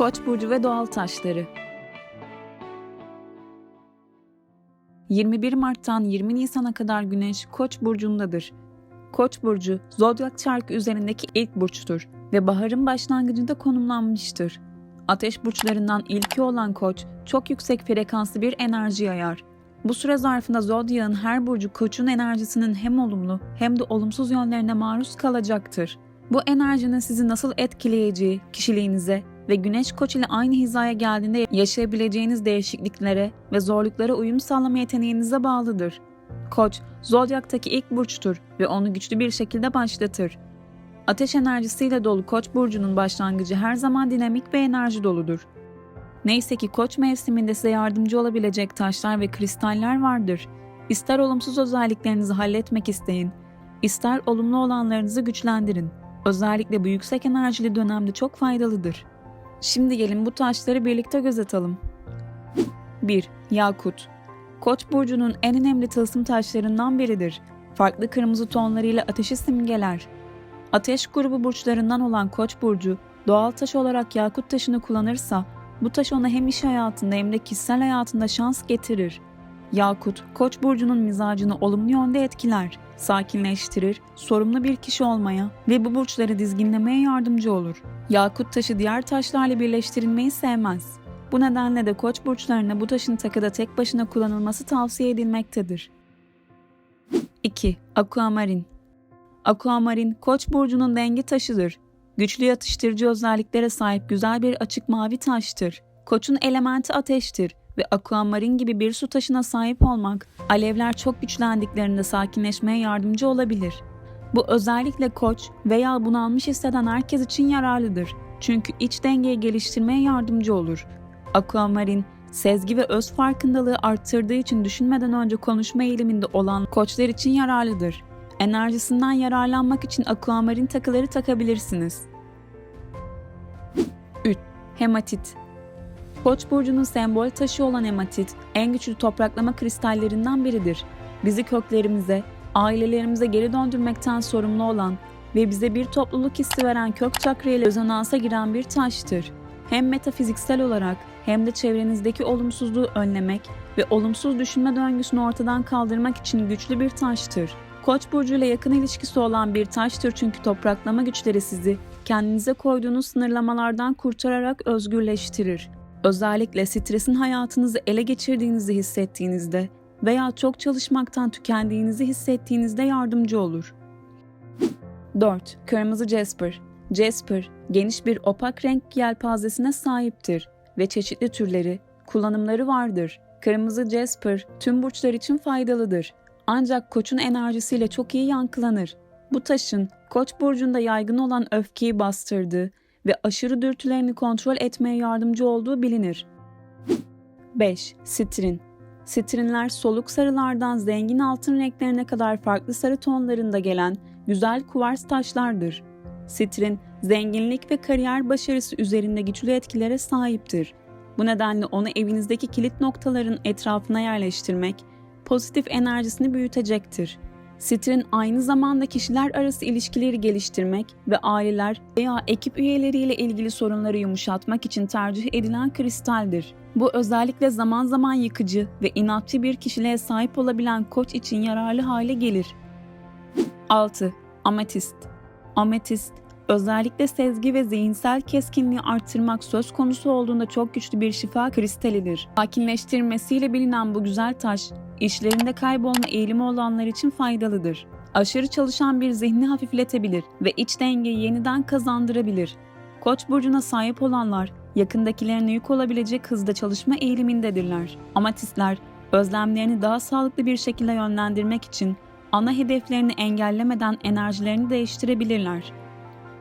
Koç burcu ve doğal taşları. 21 Mart'tan 20 Nisan'a kadar Güneş Koç burcundadır. Koç burcu zodyak çarkı üzerindeki ilk burçtur ve baharın başlangıcında konumlanmıştır. Ateş burçlarından ilki olan Koç çok yüksek frekanslı bir enerji yayar. Bu süre zarfında zodyağın her burcu Koç'un enerjisinin hem olumlu hem de olumsuz yönlerine maruz kalacaktır. Bu enerjinin sizi nasıl etkileyeceği kişiliğinize ve Güneş Koç ile aynı hizaya geldiğinde yaşayabileceğiniz değişikliklere ve zorluklara uyum sağlama yeteneğinize bağlıdır. Koç, zodyaktaki ilk burçtur ve onu güçlü bir şekilde başlatır. Ateş enerjisiyle dolu Koç burcunun başlangıcı her zaman dinamik ve enerji doludur. Neyse ki Koç mevsiminde size yardımcı olabilecek taşlar ve kristaller vardır. İster olumsuz özelliklerinizi halletmek isteyin, ister olumlu olanlarınızı güçlendirin. Özellikle bu yüksek enerjili dönemde çok faydalıdır. Şimdi gelin bu taşları birlikte göz atalım. 1. Yakut Koç burcunun en önemli tılsım taşlarından biridir. Farklı kırmızı tonlarıyla ateşi simgeler. Ateş grubu burçlarından olan Koç burcu doğal taş olarak yakut taşını kullanırsa bu taş ona hem iş hayatında hem de kişisel hayatında şans getirir. Yakut, Koç burcunun mizacını olumlu yönde etkiler, sakinleştirir, sorumlu bir kişi olmaya ve bu burçları dizginlemeye yardımcı olur. Yakut taşı diğer taşlarla birleştirilmeyi sevmez. Bu nedenle de Koç burçlarına bu taşın takıda tek başına kullanılması tavsiye edilmektedir. 2. Aquamarin Aquamarin, Koç burcunun denge taşıdır. Güçlü yatıştırıcı özelliklere sahip güzel bir açık mavi taştır. Koç'un elementi ateştir ve aquamarin gibi bir su taşına sahip olmak, alevler çok güçlendiklerinde sakinleşmeye yardımcı olabilir. Bu özellikle koç veya bunalmış hisseden herkes için yararlıdır. Çünkü iç dengeyi geliştirmeye yardımcı olur. Aquamarin, sezgi ve öz farkındalığı arttırdığı için düşünmeden önce konuşma eğiliminde olan koçlar için yararlıdır. Enerjisinden yararlanmak için aquamarin takıları takabilirsiniz. 3. Hematit Koç burcunun sembol taşı olan hematit, en güçlü topraklama kristallerinden biridir. Bizi köklerimize, ailelerimize geri döndürmekten sorumlu olan ve bize bir topluluk hissi veren kök çakra ile rezonansa giren bir taştır. Hem metafiziksel olarak hem de çevrenizdeki olumsuzluğu önlemek ve olumsuz düşünme döngüsünü ortadan kaldırmak için güçlü bir taştır. Koç burcu ile yakın ilişkisi olan bir taştır çünkü topraklama güçleri sizi kendinize koyduğunuz sınırlamalardan kurtararak özgürleştirir. Özellikle stresin hayatınızı ele geçirdiğinizi hissettiğinizde veya çok çalışmaktan tükendiğinizi hissettiğinizde yardımcı olur. 4. Kırmızı Jasper Jasper, geniş bir opak renk yelpazesine sahiptir ve çeşitli türleri, kullanımları vardır. Kırmızı Jasper tüm burçlar için faydalıdır. Ancak koçun enerjisiyle çok iyi yankılanır. Bu taşın koç burcunda yaygın olan öfkeyi bastırdığı ve aşırı dürtülerini kontrol etmeye yardımcı olduğu bilinir. 5. Sitrin Sitrinler soluk sarılardan zengin altın renklerine kadar farklı sarı tonlarında gelen güzel kuvars taşlardır. Sitrin, zenginlik ve kariyer başarısı üzerinde güçlü etkilere sahiptir. Bu nedenle onu evinizdeki kilit noktaların etrafına yerleştirmek, pozitif enerjisini büyütecektir. Sitrin aynı zamanda kişiler arası ilişkileri geliştirmek ve aileler veya ekip üyeleriyle ilgili sorunları yumuşatmak için tercih edilen kristaldir. Bu özellikle zaman zaman yıkıcı ve inatçı bir kişiliğe sahip olabilen koç için yararlı hale gelir. 6. Ametist Ametist, özellikle sezgi ve zihinsel keskinliği arttırmak söz konusu olduğunda çok güçlü bir şifa kristalidir. Sakinleştirmesiyle bilinen bu güzel taş, işlerinde kaybolma eğilimi olanlar için faydalıdır. Aşırı çalışan bir zihni hafifletebilir ve iç dengeyi yeniden kazandırabilir. Koç burcuna sahip olanlar yakındakilerine yük olabilecek hızda çalışma eğilimindedirler. Amatistler özlemlerini daha sağlıklı bir şekilde yönlendirmek için ana hedeflerini engellemeden enerjilerini değiştirebilirler.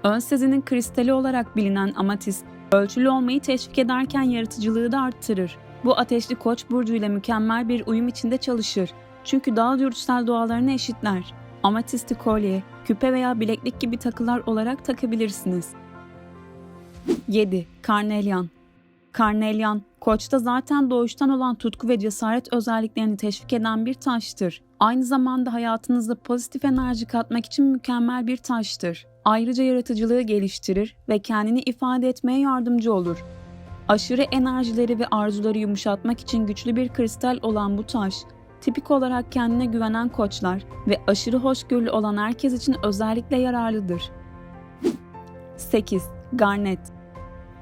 Ön sezinin kristali olarak bilinen amatist, ölçülü olmayı teşvik ederken yaratıcılığı da arttırır. Bu ateşli koç burcu ile mükemmel bir uyum içinde çalışır. Çünkü daha dürtüsel doğalarını eşitler. Amatisti kolye, küpe veya bileklik gibi takılar olarak takabilirsiniz. 7. Karnelyan Karnelyan, koçta zaten doğuştan olan tutku ve cesaret özelliklerini teşvik eden bir taştır. Aynı zamanda hayatınızda pozitif enerji katmak için mükemmel bir taştır. Ayrıca yaratıcılığı geliştirir ve kendini ifade etmeye yardımcı olur. Aşırı enerjileri ve arzuları yumuşatmak için güçlü bir kristal olan bu taş, tipik olarak kendine güvenen koçlar ve aşırı hoşgörülü olan herkes için özellikle yararlıdır. 8. Garnet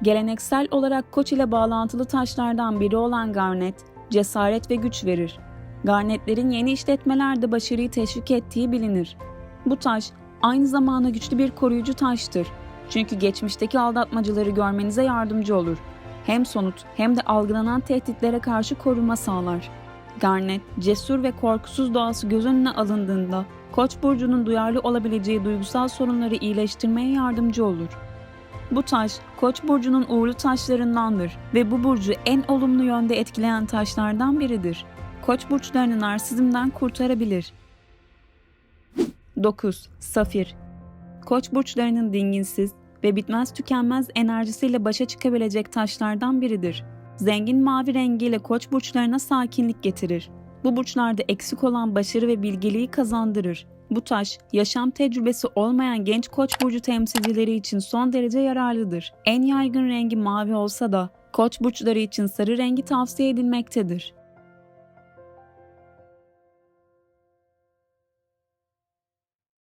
Geleneksel olarak koç ile bağlantılı taşlardan biri olan garnet, cesaret ve güç verir. Garnetlerin yeni işletmelerde başarıyı teşvik ettiği bilinir. Bu taş aynı zamanda güçlü bir koruyucu taştır. Çünkü geçmişteki aldatmacıları görmenize yardımcı olur. Hem somut hem de algılanan tehditlere karşı koruma sağlar. Garnet, cesur ve korkusuz doğası göz önüne alındığında Koç burcunun duyarlı olabileceği duygusal sorunları iyileştirmeye yardımcı olur. Bu taş, Koç burcunun uğurlu taşlarındandır ve bu burcu en olumlu yönde etkileyen taşlardan biridir. Koç burçlarını narsizmden kurtarabilir. 9. Safir Koç burçlarının dinginsiz ve bitmez tükenmez enerjisiyle başa çıkabilecek taşlardan biridir. Zengin mavi rengiyle koç burçlarına sakinlik getirir. Bu burçlarda eksik olan başarı ve bilgeliği kazandırır. Bu taş, yaşam tecrübesi olmayan genç koç burcu temsilcileri için son derece yararlıdır. En yaygın rengi mavi olsa da koç burçları için sarı rengi tavsiye edilmektedir.